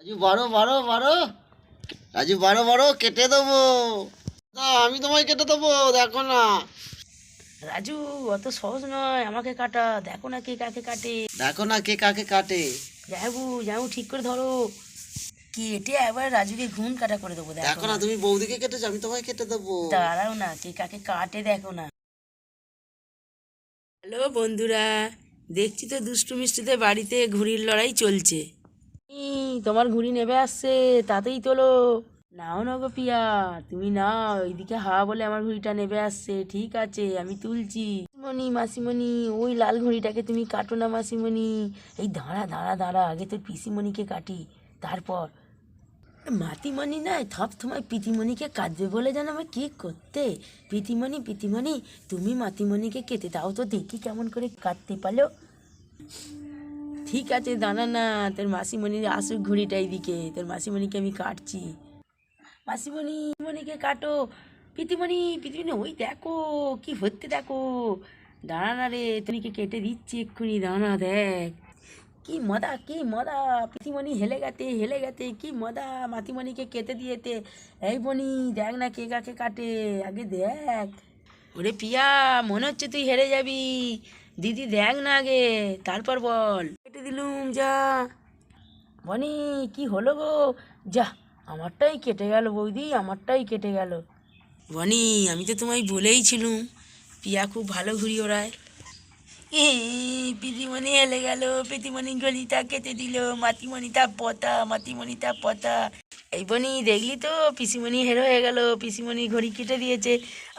রাজু বারো বারো বারো। রাজু বারো বারো কেটে দেবো। আমি তোমায় কেটে দেবো দেখো না। রাজু অত সহজ নয় আমাকে কাটা। দেখো না কে কাকে কাটে। দেখো না কে কাকে কাটে। যাবু যাবু ঠিক করে ধরো। কেটে একবার রাজুকে ঘুম কাটা করে দেবো দেখো না তুমি বৌদিকে কেটেছো আমি তোমায় কেটে দেবো। দাঁড়াও না কে কাকে কাটে দেখো না। হ্যালো বন্ধুরা দেখছি তো দুষ্টু মিষ্টিতে বাড়িতে ঘুড়ির লড়াই চলছে। তোমার ঘুড়ি নেবে আসছে, তাতেই তোলো। নাও না গো পিয়া, তুমি নাও, এইদিকে হাওয়া বলে আমার ঘুড়িটা নেবে আসছে, ঠিক আছে, আমি তুলছি। মাসিমণি মাসিমণি, ওই লাল ঘুড়িটাকে তুমি কাটো না, মাসিমণি। এই দাঁড়া দাঁড়া দাঁড়া, আগে তোর পিসিমণিকে কাটি, তারপর। মাতিমণি নয় থপ তোমায় পিতিমণিকে কাঁদবে বলে যেন আমি কি করতে? পিতিমণি পিতিমণি, তুমি মাতিমণিকে কেটে দাও তো দেখি কেমন করে কাটতে পারো ঠিক আছে, দাঁড়া না। তোর মাসিমণির আসুক ঘুড়িটা এইদিকে তোর মাসিমণিকে আমি কাটছি। মাসিমণি মণিকে কাটো। পিতিমণি পিতিমণি, ওই দেখো, কি হচ্ছে দেখো। দাঁড়া না রে তুমিকে কেটে দিচ্ছি এক্ষুনি, দাঁড়া দেখ। কি মদা কি মদা পিতিমণি হেলে গেতে হেলে গেতে কি মদা মাতিমণিকে কেটে দিয়েতে এই বনি, দেখ না কে কাকে কাটে। আগে দেখ। ওরে পিয়া, মনে হচ্ছে তুই হেরে যাবি। দিদি দেখ না আগে তারপর বল। কেটে দিলুম যা। বনি কি হলো গো? যা আমারটাই কেটে গেল বৌদি আমারটাই কেটে গেল। বনি আমি তো তোমায় বলেই ছিলুম পিয়া খুব ভালো ঘুরি ওড়ায়। এ পিতিমণি হেলে গেল পিতিমণি গলিটা কেটে দিল মাতিমণিটা পতা মাতিমণিটা পতা। এই বনি দেখলি তো পিসিমণি হেরো হয়ে গেল পিসিমণি ঘড়ি কেটে দিয়েছে।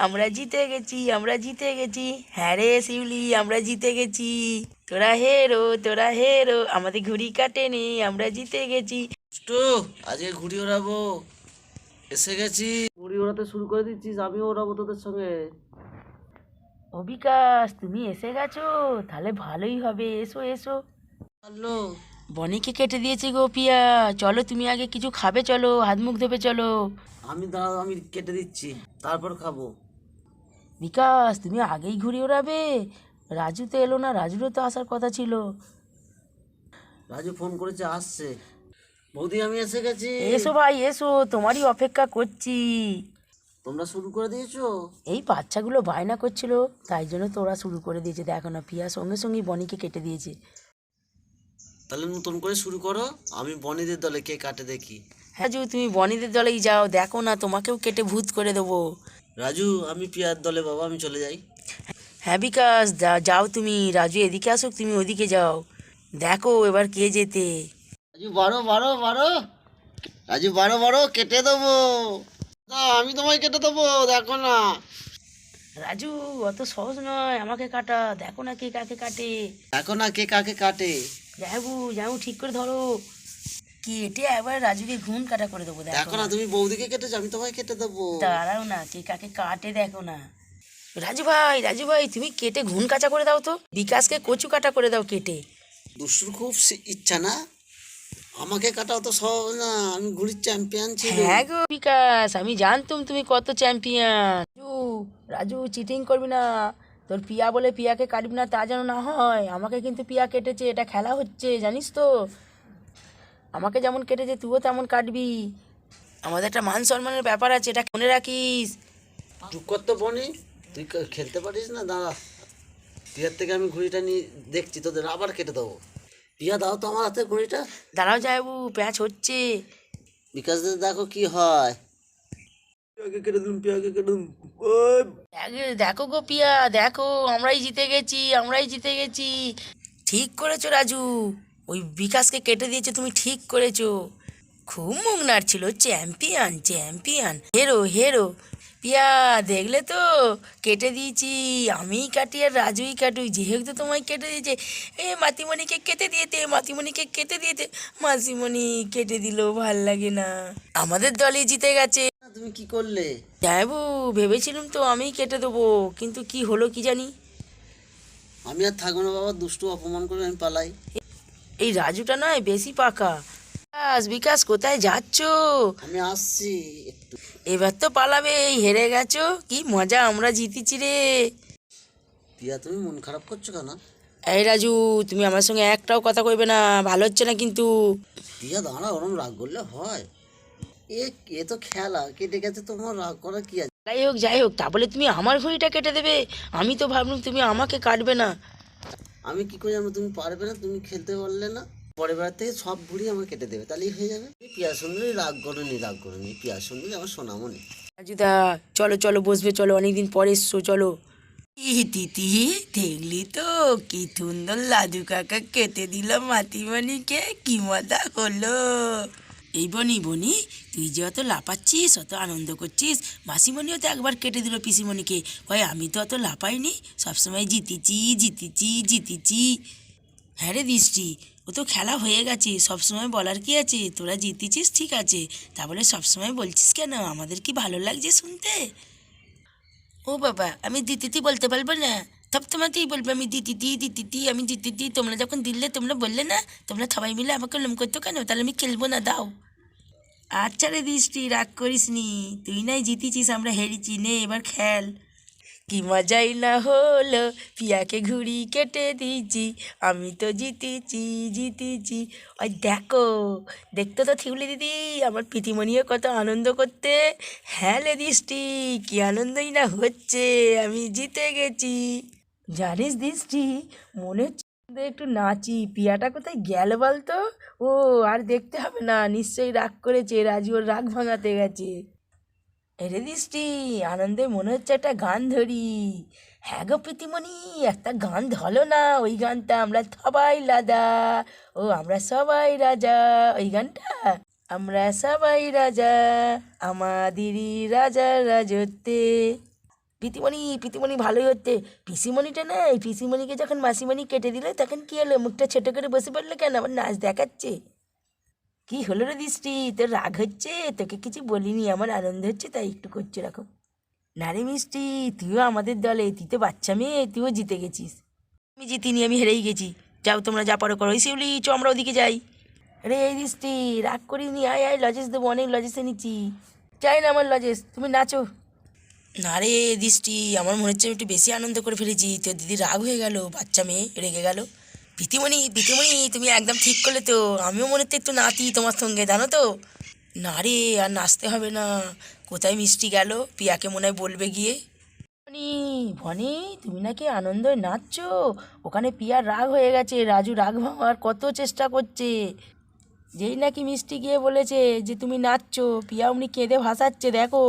আমরা জিতে গেছি আমরা জিতে গেছি। হ্যাঁ রে শিউলি আমরা জিতে গেছি। তোরা হেরো তোরা হেরো আমাদের ঘুড়ি কাটেনি আমরা জিতে গেছি। আজকে ঘুড়ি ওড়াবো। এসে গেছি। ঘুড়ি ওড়াতে শুরু করে দিচ্ছিস আমিও ওড়াবো তোদের সঙ্গে। ও বিকাশ তুমি এসে গেছো তাহলে ভালোই হবে এসো এসো। হ্যালো বনিকে কেটে দিয়েছি গো পিয়া। চলো তুমি আগে কিছু খাবে চলো হাত মুখ ধোবে চলো। আমি দাঁড়াও আমি কেটে দিচ্ছি তারপর খাব। বিকাশ তুমি আগেই ঘুরে ওড়াবে। রাজু তো এলো না রাজুরও তো আসার কথা ছিল। রাজু ফোন করেছে আসছে। বৌদি আমি এসে গেছি। এসো ভাই এসো তোমারই অপেক্ষা করছি। তোমরা শুরু করে দিয়েছ? এই বাচ্চাগুলো বায়না করছিল তাই জন্য তোরা শুরু করে দিয়েছে। দেখো না পিয়া সঙ্গে সঙ্গে বনিকে কেটে দিয়েছে। তাহলে নতুন করে শুরু করো। আমি বনিদের দলে কে কাটে দেখি। হ্যাঁ রাজু তুমি বনিদের দলেই যাও দেখো না তোমাকেও কেটে ভূত করে দেবো। রাজু আমি পিয়ার দলে বাবা আমি চলে যাই। হ্যাঁ বিকাশ যা- যাও তুমি। রাজু এদিকে আসুক তুমি ওদিকে যাও। দেখো এবার কে যেতে রাজু বারো বারো বারো। রাজু বারো বারো কেটে দেবো। আমি তোমায় কেটে দেবো দেখো না। রাজু অত সহজ নয় আমাকে কাটা। দেখো না কে কাকে কাটে। দেখো না কে কাকে কাটে। যাবু যাবু ঠিক করে ধরো। কেটে একবার রাজুকে ঘুম কাটা করে দেবো দেখো না তুমি বৌদিকে কেটেছো আমি তোমায় কেটে দেবো। দাঁড়াও না কে কাকে কাটে দেখো না। রাজু ভাই রাজু ভাই তুমি কেটে ঘুন কাটা করে দাও তো। বিকাশকে কচু কাটা করে দাও কেটে। দুষ্টুর খুব ইচ্ছা না? আমাকে কাটাও তো সহজ না আমি ঘুড়ির চ্যাম্পিয়ন ছিল। হ্যাঁ গো বিকাশ আমি জানতুম তুমি কত চ্যাম্পিয়ন রাজু রাজু চিটিং করবি না। তোর পিয়া বলে পিয়াকে কাটবি না তা যেন না হয়। আমাকে কিন্তু পিয়া কেটেছে এটা খেলা হচ্ছে জানিস তো? আমাকে যেমন কেটেছে তুইও তেমন কাটবি। আমাদের একটা মান সম্মানের ব্যাপার আছে এটা মনে রাখিস। চুপ কর তো বনি তুই খেলতে পারিস না দাঁড়া। পিয়ার থেকে আমি ঘুড়িটা নিয়ে দেখছি তোদের আবার কেটে দেবো। পিয়া দাও তো আমার হাতে ঘুড়িটা। দাঁড়াও যাবু প্যাঁচ হচ্ছে। বিকাশ দেখো কি হয়। কেটে দেখো গো পিয়া, দেখো, আমরাই জিতে গেছি, আমরাই জিতে গেছি। ঠিক করেছ রাজু, ওই বিকাশকে কেটে দিয়েছ তুমি ঠিক করেছ। খুব মুখ নাড়ছিল চ্যাম্পিয়ন চ্যাম্পিয়ন হেরো হেরো পিয়া, দেখলে তো, কেটে দিয়েছি, আমিই কাটি আর রাজুই কাটুই, যেহেতু তোমায় কেটে দিয়েছে। এ, মাতিমণিকে কেটে দিয়েতে, মাতিমণিকে কেটে দিয়েতে, মাসিমণি কেটে দিল ভালো লাগে না। আমাদের দলই জিতে গেছে। তুমি কি করলে? যাইবু ভেবেছিলাম তো আমিই কেটে দেবো কিন্তু কি হলো কি জানি? আমি আর থাকব না বাবা দুষ্টু অপমান করে আমি পালাই। এই রাজুটা নয় বেশি পাকা। বিকাশ বিকাশ কোথায় যাচ্ছ? আমি আসছি একটু। এবার তো পালাবে এই হেরে গেছো কি মজা আমরা জিতেছি রে। পিয়া তুমি মন খারাপ করছ কেন? এই রাজু তুমি আমার সঙ্গে একটাও কথা কইবে না ভালো হচ্ছে না কিন্তু। টিয়া দাঁড়া ওরম রাগ করলে হয়। এ এ তো খেলা? কেটে গেছে তোমার? রাগ করা কি আছে? যাই হোক যাই হোক তা বলে তুমি আমার ঘড়িটা কেটে দেবে। আমি তো ভাবলাম তুমি আমাকে কাটবে না। আমি কি করে জানব? তুমি পারবে না তুমি খেলতে পারলে না। পরের বার থেকে সব ঘুরি আমার কেটে দেবে তাহলেই হয়ে যাবে। পিয়া সুন্দরী রাগ করনি রাগ করনি। পিয়া সুন্দরী আমার সোনামণি রাজুদা চলো চলো বসবে চলো অনেকদিন পরে এসছো চলো। তিতি দেখলি তো? কি সুন্দর লাদু কাকা কেটে দিল মাতিমণিকে কি মজা হলো। এই বনি বনি, তুই যে অত লাপাচ্ছিস অত আনন্দ করছিস, মাসিমণিও তো একবার কেটে দিল পিসিমণিকে। কয় আমি তো অত লাপাইনি সবসময় জিতেছি জিতেছি জিতেছি। হ্যাঁ রে দৃষ্টি, ও তো খেলা হয়ে গেছে, সবসময় বলার কি আছে? তোরা জিতেছিস, ঠিক আছে। তা বলে সবসময় বলছিস কেন? আমাদের কি ভালো লাগছে শুনতে? ও বাবা, আমি দিতিতি বলতে পারব না। সব তোমাতেই বলব, আমি দিতিতি দিতিতি আমি দিতিতি তোমরা যখন দিলে তোমরা বললে না, তোমরা সবাই মিলে আমাকে লম করতো কেন? তাহলে আমি খেলব না, দাও। আচ্ছা রে দৃষ্টি, রাগ করিস নি। তুই নাই জিতেছিস, আমরা হেরেছি। নে, এবার খেল। কি মজাই না হলো, পিয়াকে ঘুড়ি কেটে দিয়েছি। আমি তো জিতেছি জিতেছি। ওই দেখো, দেখতে তো ঠিকলি দিদি, আমার প্রীতিমণিও কত আনন্দ করতে। হ্যাঁ লে দৃষ্টি, কি আনন্দই না হচ্ছে, আমি জিতে গেছি। জানিস দৃষ্টি মনে হচ্ছে একটু নাচি। পিয়াটা কোথায় গেল বলতো? ও, আর দেখতে হবে না, নিশ্চয়ই রাগ করেছে, রাজু ওর রাগ ভাঙাতে গেছে। এরে দৃষ্টি আনন্দে মনে হচ্ছে একটা গান ধরি। হ্যাঁ গো প্রীতিমণি, একটা গান ধরো না, ওই গানটা আমরা সবাই লাদা ও, আমরা সবাই রাজা, ওই গানটা? আমরা সবাই রাজা, আমাদেরই রাজা রাজত্বে। প্রীতিমণি পিতিমণি ভালোই হচ্ছে। পিসিমণিটা নেই, পিসিমণিকে যখন মাসিমণি কেটে দিল, তখন কি হলো? মুখটা ছোটো করে বসে পড়ল কেন? আবার নাচ দেখাচ্ছে? কি হলো রে দৃষ্টি? তোর রাগ হচ্ছে? তোকে কিছু বলিনি, আমার আনন্দ হচ্ছে, তাই একটু করছে এরকম না রে মিষ্টি, তুইও আমাদের দলে, তুই তো বাচ্চা মেয়ে, তুইও জিতে গেছিস। আমি জিতিনি, আমি হেরেই গেছি। যাও তোমরা যা পারো করো। শিউলি, চ, আমরা ওদিকে যাই। রে এই দৃষ্টি, রাগ করিনি আয় আয়, লজেস দেবো, অনেক লজেসে নিচ্ছি। চাই না আমার লজেস, তুমি নাচো। না রে দৃষ্টি, আমার মনে হচ্ছে আমি একটু বেশি আনন্দ করে ফেলেছি। তোর দিদি রাগ হয়ে গেল, বাচ্চা মেয়ে রেগে গেল। প্রীতিমণি প্রীতিমণি, তুমি একদম ঠিক করলে তো। আমিও মনে হচ্ছে একটু নাতি তোমার সঙ্গে, জানো তো? না রে, আর নাচতে হবে না। কোথায় মিষ্টি গেল? পিয়াকে মনে হয় বলবে গিয়ে। ভনি ভনি, তুমি নাকি আনন্দে নাচছো? ওখানে পিয়ার রাগ হয়ে গেছে, রাজু রাগ ভাঙার কত চেষ্টা করছে। যেই নাকি মিষ্টি গিয়ে বলেছে যে তুমি নাচছো পিয়া উনি কেঁদে ভাসাচ্ছে, দেখো।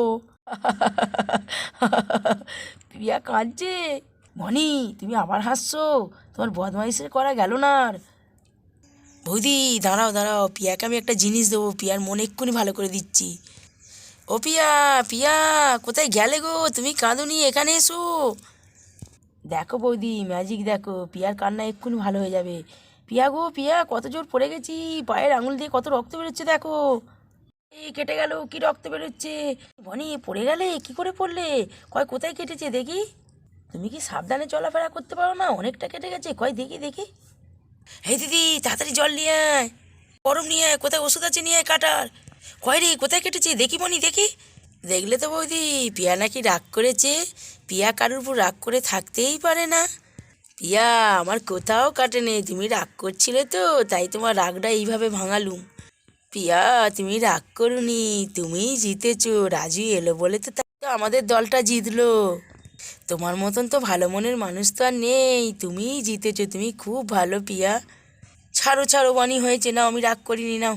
পিয়া কাঁদছে। মনি তুমি আবার হাসছো? তোমার বদমাইশের করা গেল না আর। বৌদি, দাঁড়াও দাঁড়াও, পিয়াকে আমি একটা জিনিস দেবো। পিয়ার মন এক্ষুনি ভালো করে দিচ্ছি। ও পিয়া পিয়া, কোথায় গেলে গো? তুমি কাঁদুনি, এখানে এসো। দেখো বৌদি ম্যাজিক দেখো। পিয়ার কান্না এক্ষুনি ভালো হয়ে যাবে। পিয়া গো, পিয়া, কত জোর পড়ে গেছি। পায়ের আঙুল দিয়ে কত রক্ত বেরোচ্ছে দেখো। এই কেটে গেল, কি রক্ত বেরোচ্ছে? বনি, পড়ে গেলে? কি করে পড়লে? কয়, কোথায় কেটেছে দেখি? তুমি কি সাবধানে চলাফেরা করতে পারো না? অনেকটা কেটে গেছে। কয়, দেখি দেখি। হে দিদি, তাড়াতাড়ি জল নিয়ে আয়। গরম নিয়ে আয়, কোথায় ওষুধ আছে নিয়ে আয়, কাটার। কয় রে, কোথায় কেটেছে? দেখি বনি, দেখি। দেখলে তো বৌদি, পিয়া নাকি রাগ করেছে। পিয়া কারুর উপর রাগ করে থাকতেই পারে না। পিয়া, আমার কোথাও কাটেনি। তুমি রাগ করছিলে তো, তাই তোমার রাগটা এইভাবে ভাঙালুম। পিয়া তুমি রাগ করুনি, তুমিই জিতেছো, রাজু এলো বলে তো তাই তো আমাদের দলটা জিতলো। তোমার মতন তো ভালো মনের মানুষ তো আর নেই, তুমিই জিতেছো, তুমি খুব ভালো পিয়া। ছাড়ো ছাড়ো, বানি হয়েছে, নাও, আমি রাগ করিনি, নাও।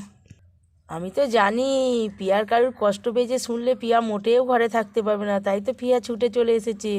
আমি তো জানি, পিয়ার কারুর কষ্ট পেয়েছে শুনলে পিয়া মোটেও ঘরে থাকতে পারবে না, তাই তো পিয়া ছুটে চলে এসেছে।